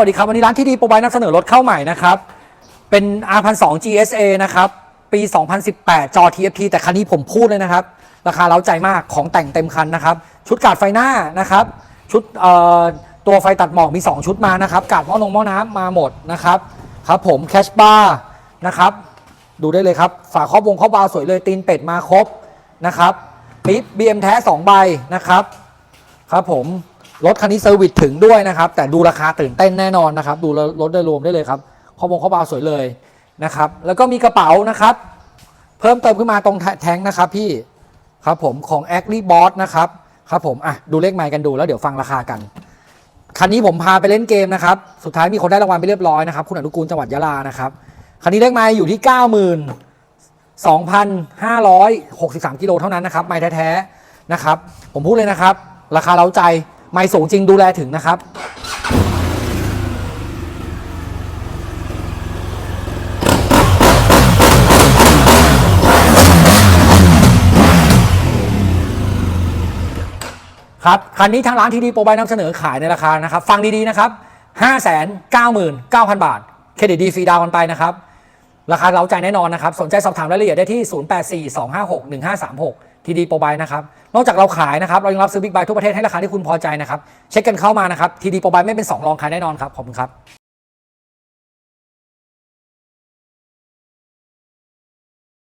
สวัสดีครับ วันนี้ร้านที่ดีโปรไบนำเสนอรถเข้าใหม่นะครับ เป็น R1200 GSA นะครับ ปี 2018 จอ TFT แต่คันนี้ผมพูดเลยนะครับ ราคาเล้าใจมากของแต่งเต็มคันนะครับ ชุดกาดไฟหน้านะครับ ชุดเอ่อตัวไฟตัดหมอกมี 2 ชุดมานะครับ กาดหม้อนงหม้อน้ำมาหมดนะครับ ครับผมแคชบาร์นะครับ ดูได้เลยครับ ฝาครอบวงครอบบาร์สวยเลยตีนเป็ดมาครบนะครับปิ๊บ BM แท้ 2 ใบนะครับ ครับผม รถคันนี้เซอร์วิสถึงด้วยนะครับ แต่ดูราคาตื่นเต้นแน่นอนนะครับ ดูรถโดยรวมได้เลยครับข้อบงข้อบาวสวยเลยนะครับ แล้วก็มีกระเป๋านะครับ เพิ่มเติมขึ้นมาตรงแท้งนะครับพี่ครับผมของ a g r i b o s นะครับครับผมอะดูเลขไมล์กันดูแล้วเดี๋ยวฟังราคากัน คันนี้ผมพาไปเล่นเกมนะครับ สุดท้ายมีคนได้รางวัลไปเรียบร้อยนะครับ คุณอนุกูลจังหวัดยะลานะครับคันนี้เลขไมล์อยู่ที่92,563กิโลเท่านั้นนะครับไมล์แท้ๆนะครับ ผมพูดเลยนะครับ ราคาเล้าใจ ไมล์สูงจริงดูแลถึงนะครับ ครับคันนี้ทางร้านทีดีโปรไบนำเสนอขายในราคานะครับ ฟังดีๆนะครับ 599,000 บาท เครดิตดีฟรีดาวน์กันไปนะครับ ราคาเราใจแน่นอนนะครับ สนใจสอบถามรายละเอียดได้ที่ 0842561536 ทีดีโปรไบนะครับ นอกจากเราขายนะครับ เรายังรับซื้อบิ๊กไบทุกประเทศให้ราคาที่คุณพอใจนะครับ เช็คกันเข้ามานะครับทีดีโปรไบไม่เป็นสองรองใครแน่นอนครับ ขอบคุณครับ